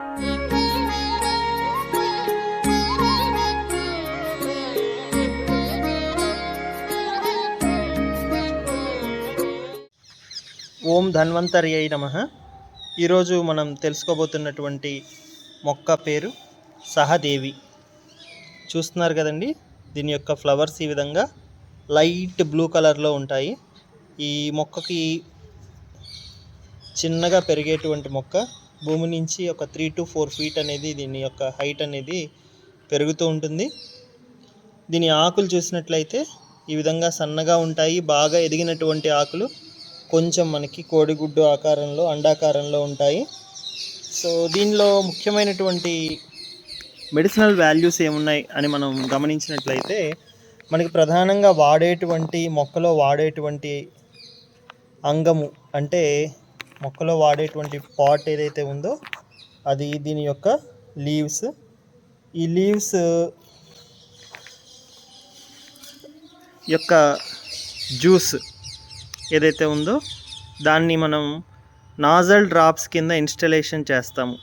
ఓం ధన్వంతరి అయి నమ. ఈరోజు మనం తెలుసుకోబోతున్నటువంటి మొక్క పేరు సహదేవి. చూస్తున్నారు కదండి దీని యొక్క ఫ్లవర్స్ ఈ విధంగా లైట్ బ్లూ కలర్లో ఉంటాయి. ఈ మొక్కకి చిన్నగా పెరిగేటువంటి మొక్క భూమి నుంచి ఒక త్రీ టు ఫోర్ ఫీట్ అనేది దీని యొక్క హైట్ అనేది పెరుగుతూ ఉంటుంది. దీని ఆకులు చూసినట్లయితే ఈ విధంగా సన్నగా ఉంటాయి. బాగా ఎదిగినటువంటి ఆకులు కొంచెం మనకి కోడిగుడ్డు ఆకారంలో అండాకారంలో ఉంటాయి. సో దీనిలో ముఖ్యమైనటువంటి మెడిసినల్ వాల్యూస్ ఏమున్నాయి అని మనం గమనించినట్లయితే మనకి ప్రధానంగా వాడేటువంటి మొక్కలో వాడేటువంటి అంగము అంటే మొక్కలో వాడేటువంటి పాట్ ఏదైతే ఉందో అది దీని యొక్క లీవ్స్. ఈ లీవ్స్ యొక్క జ్యూస్ ఏదైతే ఉందో దాన్ని మనం నాజల్ డ్రాప్స్ కింద ఇన్స్టలేషన్ చేస్తాము.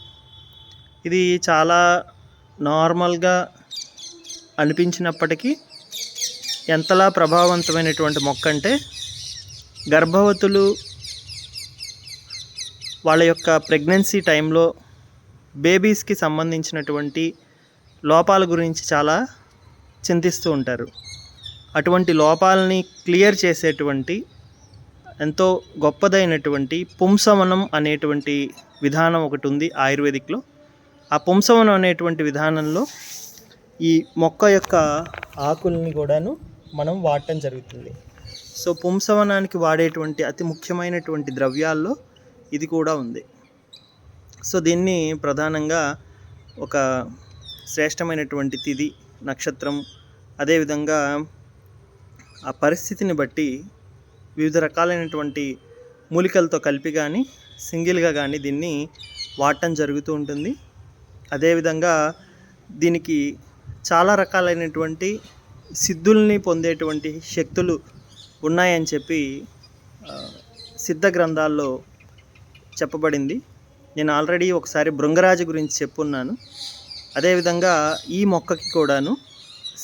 ఇది చాలా నార్మల్గా అనిపించినప్పటికీ ఎంతలా ప్రభావవంతమైనటువంటి మొక్క అంటే గర్భవతులు వాళ్ళ యొక్క ప్రెగ్నెన్సీ టైంలో బేబీస్కి సంబంధించినటువంటి లోపాల గురించి చాలా చింతిస్తూ ఉంటారు. అటువంటి లోపాలని క్లియర్ చేసేటువంటి ఎంతో గొప్పదైనటువంటి పుంసవనం అనేటువంటి విధానం ఒకటి ఉంది ఆయుర్వేదిక్లో. ఆ పుంసవనం అనేటువంటి విధానంలో ఈ మొక్క యొక్క ఆకుల్ని కూడాను మనం వాడటం జరుగుతుంది. సో పుంసవనానికి వాడేటువంటి అతి ముఖ్యమైనటువంటి ద్రవ్యాల్లో ఇది కూడా ఉంది. సో దీన్ని ప్రధానంగా ఒక శ్రేష్టమైనటువంటి తిథి నక్షత్రం అదేవిధంగా ఆ పరిస్థితిని బట్టి వివిధ రకాలైనటువంటి మూలికలతో కలిపి కానీ సింగిల్గా కానీ దీన్ని వాడటం జరుగుతూ ఉంటుంది. అదేవిధంగా దీనికి చాలా రకాలైనటువంటి సిద్ధుల్ని పొందేటువంటి శక్తులు ఉన్నాయని చెప్పి సిద్ధ గ్రంథాల్లో చెప్పబడింది. నేను ఆల్రెడీ ఒకసారి భృంగరాజు గురించి చెప్పున్నాను. అదేవిధంగా ఈ మొక్కకి కూడాను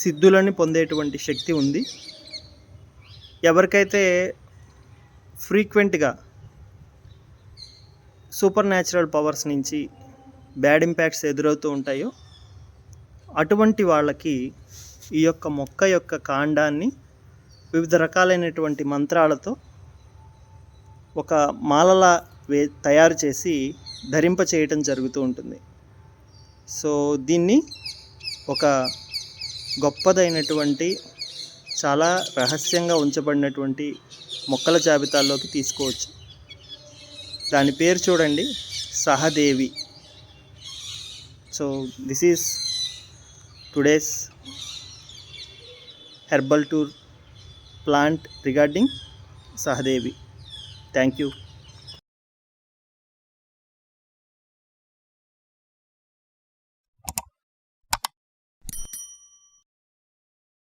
సిద్ధులని పొందేటువంటి శక్తి ఉంది. ఎవరికైతే ఫ్రీక్వెంట్గా సూపర్ న్యాచురల్ పవర్స్ నుంచి బ్యాడ్ ఇంపాక్ట్స్ ఎదురవుతూ ఉంటాయో అటువంటి వాళ్ళకి ఈ యొక్క మొక్క యొక్క కాండాన్ని వివిధ రకాలైనటువంటి మంత్రాలతో ఒక మాలలా వే తయారు చేసి ధరింప చేయటం జరుగుతూ ఉంటుంది. సో దీన్ని ఒక గొప్పదైనటువంటి చాలా రహస్యంగా ఉంచబడినటువంటి మొక్కల జాబితాలోకి తీసుకోవచ్చు. దాని పేరు చూడండి Sahadevi. So this is today's herbal tour plant regarding Sahadevi. Thank you.